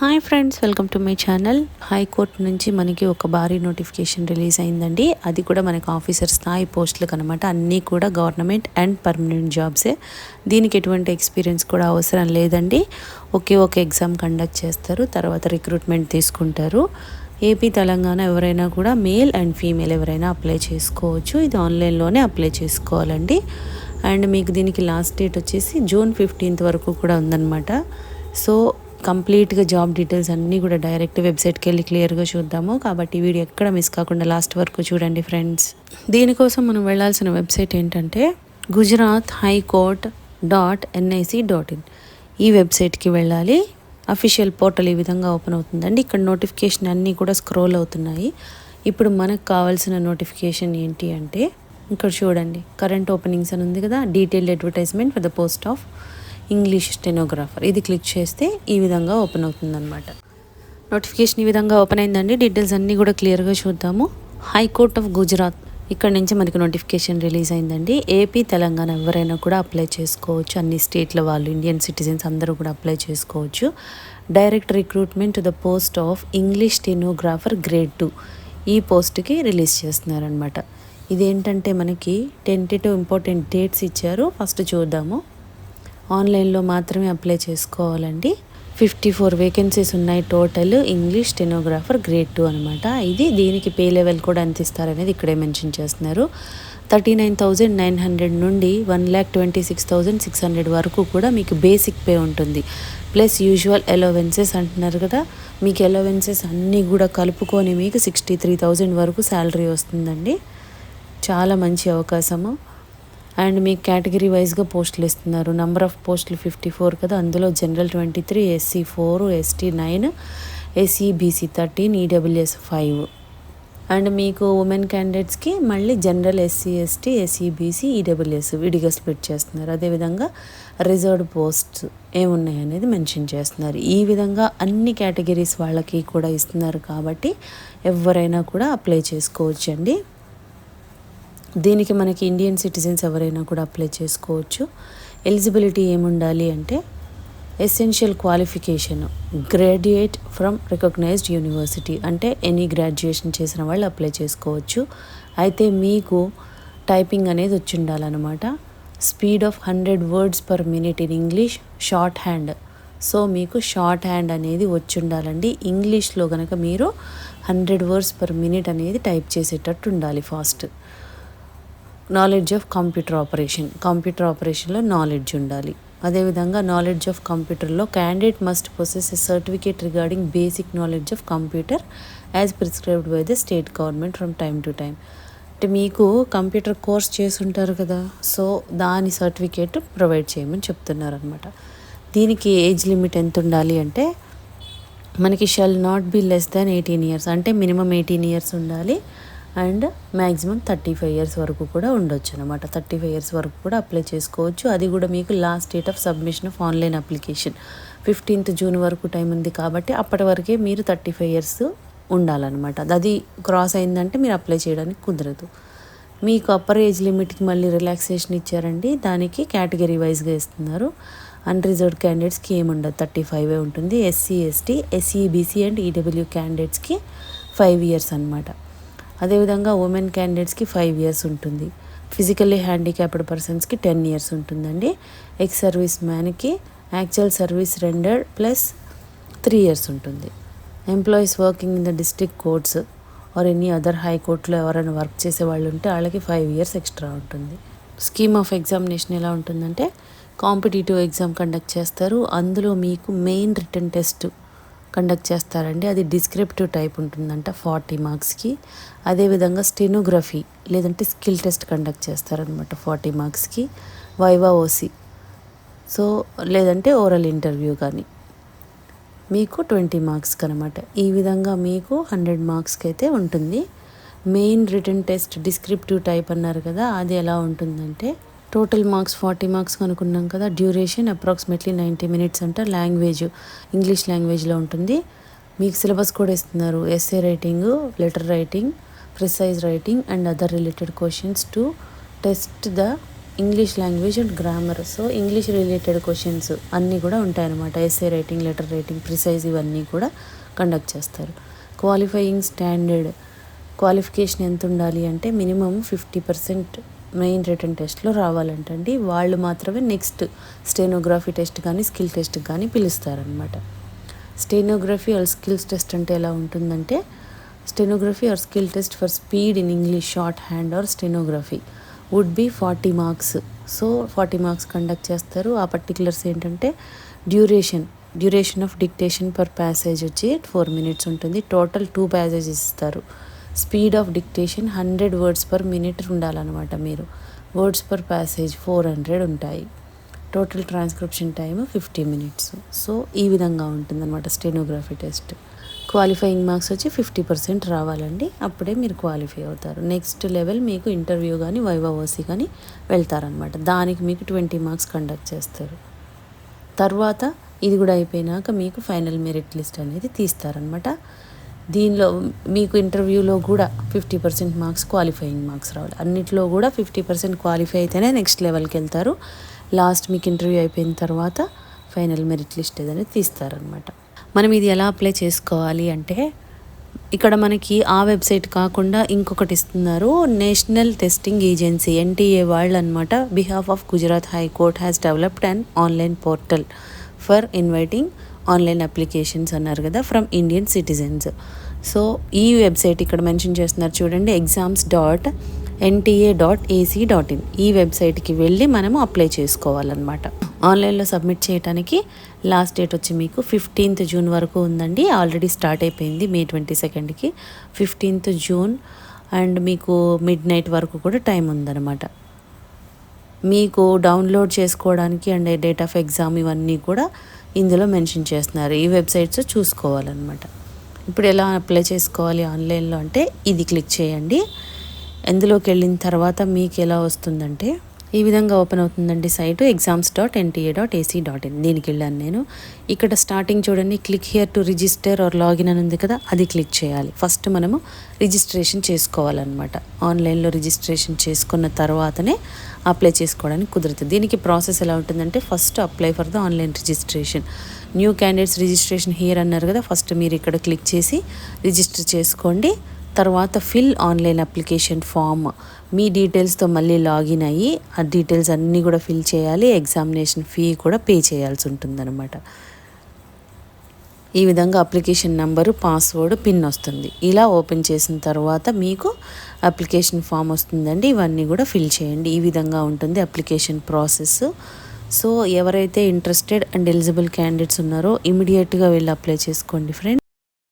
Hi friends welcome to my channel high court నుంచి మనకి ఒక భారీ నోటిఫికేషన్ రిలీజ్ అయిందండి. అది కూడా మనకి ఆఫీసర్ స్థాయి పోస్టులకు అనమాట అన్నీ కూడా గవర్నమెంట్ అండ్ పర్మనెంట్ జాబ్సే దీనికి ఎటువంటి ఎక్స్పీరియన్స్ కూడా అవసరం లేదండి. ఒకే ఒక ఎగ్జామ్ కండక్ట్ చేస్తారు. తర్వాత రిక్రూట్మెంట్ తీసుకుంటారు. ఏపీ తెలంగాణ ఎవరైనా కూడా మేల్ అండ్ ఫీమేల్ ఎవరైనా అప్లై చేసుకోవచ్చు. ఇది ఆన్లైన్లోనే అప్లై చేసుకోవాలండి. అండ్ మీకు దీనికి లాస్ట్ డేట్ వచ్చేసి జూన్ ఫిఫ్టీన్త్ వరకు కూడా ఉందన్నమాట. సో కంప్లీట్గా జాబ్ డీటెయిల్స్ అన్నీ కూడా డైరెక్ట్ వెబ్సైట్కి వెళ్ళి క్లియర్గా చూద్దాము. కాబట్టి వీడియో ఎక్కడ మిస్ కాకుండా లాస్ట్ వరకు చూడండి ఫ్రెండ్స్. దీనికోసం మనం వెళ్ళాల్సిన వెబ్సైట్ ఏంటంటే Gujarat high court dot NIC dot in. ఈ వెబ్సైట్కి వెళ్ళాలి. అఫీషియల్ పోర్టల్ ఈ విధంగా ఓపెన్ అవుతుందండి. ఇక్కడ నోటిఫికేషన్ అన్నీ కూడా స్క్రోల్ అవుతున్నాయి. ఇప్పుడు మనకు కావాల్సిన నోటిఫికేషన్ ఏంటి అంటే ఇక్కడ చూడండి. కరెంట్ ఓపెనింగ్స్ అని ఉంది కదా detailed advertisement for the post of English stenographer. ఇది క్లిక్ చేస్తే ఈ విధంగా ఓపెన్ అవుతుందన్నమాట. నోటిఫికేషన్ ఈ విధంగా ఓపెన్ అయిందండి. డీటెయిల్స్ అన్నీ కూడా క్లియర్గా చూద్దాము. High court of Gujarat. ఇక్కడ నుంచి మనకి నోటిఫికేషన్ రిలీజ్ అయిందండి. ఏపీ తెలంగాణ ఎవరైనా కూడా అప్లై చేసుకోవచ్చు. అన్ని స్టేట్ల వాళ్ళు ఇండియన్ సిటిజన్స్ అందరూ కూడా అప్లై చేసుకోవచ్చు. Direct recruitment to the post of English stenographer grade two. ఈ పోస్ట్కి రిలీజ్ చేస్తున్నారనమాట ఇదేంటంటే మనకి టెంటేటివ్ ఇంపార్టెంట్ డేట్స్ ఇచ్చారు. ఫస్ట్ చూద్దాము. ఆన్లైన్లో మాత్రమే అప్లై చేసుకోవాలండి. ఫిఫ్టీ ఫోర్ వేకెన్సీస్ ఉన్నాయి total. English stenographer grade two అనమాట ఇది దీనికి పే లెవెల్ కూడా ఎంత ఇస్తారనేది ఇక్కడే మెన్షన్ చేస్తున్నారు. Thirty nine thousand nine hundred నుండి one lakh twenty six thousand six hundred వరకు కూడా మీకు బేసిక్ పే ఉంటుంది. ప్లస్ యూజువల్ ఎలోవెన్సెస్ అంటున్నారు కదా మీకు ఎలోవెన్సెస్ అన్నీ కూడా కలుపుకొని మీకు సిక్స్టీ త్రీ థౌజండ్ వరకు శాలరీ వస్తుందండి. చాలా మంచి అవకాశము. అండ్ మీకు కేటగిరీ వైజ్గా పోస్టులు ఇస్తున్నారు. నెంబర్ ఆఫ్ పోస్టులు ఫిఫ్టీ ఫోర్ కదా అందులో general twenty three SC four ST nine SC BC thirteen EWS five and మీకు ఉమెన్ క్యాండిడేట్స్కి మళ్ళీ general SC ST SC BC EWS విడిగా స్ప్లిట్ చేస్తున్నారు. అదేవిధంగా రిజర్వ్డ్ పోస్ట్ ఏమున్నాయి అనేది మెన్షన్ చేస్తున్నారు. ఈ విధంగా అన్ని కేటగిరీస్ వాళ్ళకి కూడా ఇస్తున్నారు కాబట్టి ఎవరైనా కూడా అప్లై చేసుకోవచ్చండి. దీనికి మనకి ఇండియన్ సిటిజన్స్ ఎవరైనా కూడా అప్లై చేసుకోవచ్చు. ఎలిజిబిలిటీ ఏముండాలి అంటే essential qualification graduate from recognised university అంటే ఎనీ గ్రాడ్యుయేషన్ చేసిన వాళ్ళు అప్లై చేసుకోవచ్చు. అయితే మీకు టైపింగ్ అనేది వచ్చి ఉండాలన్నమాట. Speed of hundred words per minute in English shorthand so మీకు షార్ట్ హ్యాండ్ అనేది వచ్చి ఉండాలండి. ఇంగ్లీష్లో కనుక మీరు హండ్రెడ్ వర్డ్స్ పర్ మినిట్ అనేది టైప్ చేసేటట్టు ఉండాలి fast knowledge of computer operation computer ఆపరేషన్లో నాలెడ్జ్ ఉండాలి. అదేవిధంగా నాలెడ్జ్ ఆఫ్ కంప్యూటర్లో candidate must process a certificate regarding basic knowledge of computer as prescribed by the state government from time to time అంటే మీకు computer course చేసి ఉంటారు కదా so దాని సర్టిఫికేట్ ప్రొవైడ్ చేయమని చెప్తున్నారు అనమాట దీనికి ఏజ్ లిమిట్ ఎంత ఉండాలి అంటే మనకి shall not be less than eighteen years అంటే మినిమం ఎయిటీన్ ఇయర్స్ ఉండాలి. And maximum thirty five years వరకు కూడా ఉండొచ్చు అనమాట థర్టీ ఫైవ్ ఇయర్స్ వరకు కూడా అప్లై చేసుకోవచ్చు. అది కూడా మీకు last date of submission of online application. Fifteenth June వరకు టైం ఉంది కాబట్టి అప్పటి వరకే మీరు థర్టీ ఫైవ్ ఇయర్స్ ఉండాలన్నమాట. అది క్రాస్ అయిందంటే మీరు అప్లై చేయడానికి కుదరదు. మీకు అప్పర్ ఏజ్ లిమిట్కి మళ్ళీ రిలాక్సేషన్ ఇచ్చారండి. దానికి కేటగిరీ వైజ్గా ఇస్తున్నారు. అన్రిజర్వ్డ్ క్యాండిడేట్స్కి ఏముండదు థర్టీ ఫైవ్ ఉంటుంది. SC ST SC BC and EW క్యాండిడేట్స్కి ఫైవ్ ఇయర్స్ అనమాట అదేవిధంగా ఉమెన్ క్యాండిడేట్స్కి ఫైవ్ ఇయర్స్ ఉంటుంది. ఫిజికల్లీ హ్యాండిక్యాప్డ్ పర్సన్స్కి టెన్ ఇయర్స్ ఉంటుందండి. Ex service మ్యాన్కి actual service render plus three years ఉంటుంది. Employees working in the district courts or any other high కోర్టులో ఎవరైనా వర్క్ చేసే వాళ్ళు ఉంటే వాళ్ళకి ఫైవ్ ఇయర్స్ ఎక్స్ట్రా ఉంటుంది. స్కీమ్ ఆఫ్ ఎగ్జామినేషన్ ఎలా ఉంటుందంటే కాంపిటేటివ్ ఎగ్జామ్ కండక్ట్ చేస్తారు. అందులో మీకు మెయిన్ రిటర్న్ టెస్ట్ కండక్ట్ చేస్తారండి. అది డిస్క్రిప్టివ్ టైప్ ఉంటుందంట ఫార్టీ మార్క్స్కి. అదేవిధంగా స్టెనోగ్రఫీ లేదంటే స్కిల్ టెస్ట్ కండక్ట్ చేస్తారనమాట ఫార్టీ మార్క్స్కి. వైవా ఓసి సో లేదంటే ఓరల్ ఇంటర్వ్యూ కానీ. మీకు ట్వంటీ మార్క్స్కి అనమాట ఈ విధంగా మీకు హండ్రెడ్ మార్క్స్కి అయితే ఉంటుంది. Main written test descriptive type అన్నారు కదా అది ఎలా ఉంటుందంటే టోటల్ మార్క్స్ ఫార్టీ మార్క్స్ అనుకున్నాం కదా డ్యూరేషన్ అప్రాక్సిమేట్లీ నైంటీ మినిట్స్ అంట లాంగ్వేజ్ ఇంగ్లీష్ లాంగ్వేజ్లో ఉంటుంది. మీకు సిలబస్ కూడా ఇస్తున్నారు essay writing letter writing precise writing and other related questions to test the English language and grammar so English related questions అన్నీ కూడా ఉంటాయన్నమాట. Essay writing letter writing precise ఇవన్నీ కూడా కండక్ట్ చేస్తారు. క్వాలిఫైయింగ్ స్టాండర్డ్ క్వాలిఫికేషన్ ఎంత ఉండాలి అంటే minimum fifty percent main written టెస్ట్లో రావాలంటండి. వాళ్ళు మాత్రమే నెక్స్ట్ స్టెనోగ్రఫీ టెస్ట్ కానీ స్కిల్ టెస్ట్ కానీ పిలుస్తారనమాట స్టెనోగ్రఫీ ఆర్ స్కిల్స్ టెస్ట్ అంటే ఎలా ఉంటుందంటే stenography or skill test for speed in English shorthand or stenography. Would be forty marks. So forty marks conduct చేస్తారు. ఆ పర్టికులర్స్ ఏంటంటే duration. Duration of dictation per passage వచ్చి four minutes ఉంటుంది. Total two passages ఇస్తారు. Speed of dictation hundred words per minute ఉండాలన్నమాట మీరు. Words per passage four hundred ఉంటాయి. Total transcription time fifty minutes. So ఈ విధంగా ఉంటుందన్నమాట స్టెనోగ్రఫీ టెస్ట్. క్వాలిఫైయింగ్ మార్క్స్ వచ్చి ఫిఫ్టీ పర్సెంట్ రావాలండి. అప్పుడే మీరు క్వాలిఫై అవుతారు. నెక్స్ట్ లెవెల్ మీకు ఇంటర్వ్యూ కానీ వైవా కానీ వెళ్తారనమాట దానికి మీకు ట్వంటీ మార్క్స్ కండక్ట్ చేస్తారు. తర్వాత ఇది కూడా అయిపోయినాక మీకు ఫైనల్ మెరిట్ లిస్ట్ అనేది తీస్తారనమాట దీనిలో మీకు ఇంటర్వ్యూలో కూడా fifty percent marks qualifying marks రావాలి. అన్నిట్లో కూడా ఫిఫ్టీ పర్సెంట్ క్వాలిఫై అయితేనే నెక్స్ట్ లెవెల్కి వెళ్తారు. లాస్ట్ మీకు ఇంటర్వ్యూ అయిపోయిన తర్వాత ఫైనల్ మెరిట్ లిస్ట్ ఏదైనా తీస్తారనమాట మనం ఇది ఎలా అప్లై చేసుకోవాలి అంటే ఇక్కడ మనకి ఆ వెబ్సైట్ కాకుండా ఇంకొకటి ఇస్తున్నారు నేషనల్ టెస్టింగ్ ఏజెన్సీ ఎన్టీఏ వాళ్ళు అనమాట behalf of Gujarat high court has developed and online portal for inviting online applications అన్నారు కదా ఫ్రమ్ ఇండియన్ సిటిజన్స్ సో ఈ వెబ్సైట్ ఇక్కడ మెన్షన్ చేస్తున్నారు చూడండి exams dot NTA dot AC dot in ఈ వెబ్సైట్కి వెళ్ళి మనము అప్లై చేసుకోవాలన్నమాట. ఆన్లైన్లో సబ్మిట్ చేయడానికి లాస్ట్ డేట్ వచ్చి మీకు ఫిఫ్టీన్త్ జూన్ వరకు ఉందండి. ఆల్రెడీ స్టార్ట్ అయిపోయింది మే ట్వంటీ సెకండ్కి ఫిఫ్టీన్త్ జూన్ అండ్ మీకు మిడ్ నైట్ వరకు కూడా టైం ఉందన్నమాట. మీకు డౌన్లోడ్ చేసుకోవడానికి అండ్ డేట్ ఆఫ్ ఎగ్జామ్ ఇవన్నీ కూడా ఇందులో మెన్షన్ చేస్తున్నారు. ఈ వెబ్సైట్స్ చూసుకోవాలన్నమాట. ఇప్పుడు ఎలా అప్లై చేసుకోవాలి ఆన్లైన్లో అంటే ఇది క్లిక్ చేయండి. ఎందులోకి వెళ్ళిన తర్వాత మీకు ఎలా వస్తుందంటే ఈ విధంగా ఓపెన్ అవుతుందండి site exams dot NTA dot AC dot in దీనికి వెళ్ళాను నేను. ఇక్కడ స్టార్టింగ్ చూడండి click here to register or login అని ఉంది కదా అది క్లిక్ చేయాలి. ఫస్ట్ మనము రిజిస్ట్రేషన్ చేసుకోవాలన్నమాట. ఆన్లైన్లో రిజిస్ట్రేషన్ చేసుకున్న తర్వాతనే అప్లై చేసుకోవడానికి కుదురుతుంది. దీనికి ప్రాసెస్ ఎలా ఉంటుందంటే first apply for the online registration new candidates registration here అన్నారు కదా ఫస్ట్ మీరు ఇక్కడ క్లిక్ చేసి రిజిస్టర్ చేసుకోండి. తర్వాత ఫిల్ ఆన్లైన్ అప్లికేషన్ ఫామ్ మీ డీటెయిల్స్తో మళ్ళీ లాగిన్ అయ్యి ఆ డీటెయిల్స్ అన్నీ కూడా ఫిల్ చేయాలి ఎగ్జామినేషన్ ఫీ కూడా పే చేయాల్సి ఉంటుందన్నమాట. ఈ విధంగా అప్లికేషన్ నెంబరు పాస్వర్డ్ పిన్ వస్తుంది. ఇలా ఓపెన్ చేసిన తర్వాత మీకు అప్లికేషన్ ఫామ్ వస్తుందండి. ఇవన్నీ కూడా ఫిల్ చేయండి. ఈ విధంగా ఉంటుంది అప్లికేషన్ ప్రాసెస్ సో ఎవరైతే ఇంట్రెస్టెడ్ అండ్ ఎలిజిబుల్ క్యాండిడేట్స్ ఉన్నారో ఇమీడియట్గా వెళ్ళి అప్లై చేసుకోండి ఫ్రెండ్స్.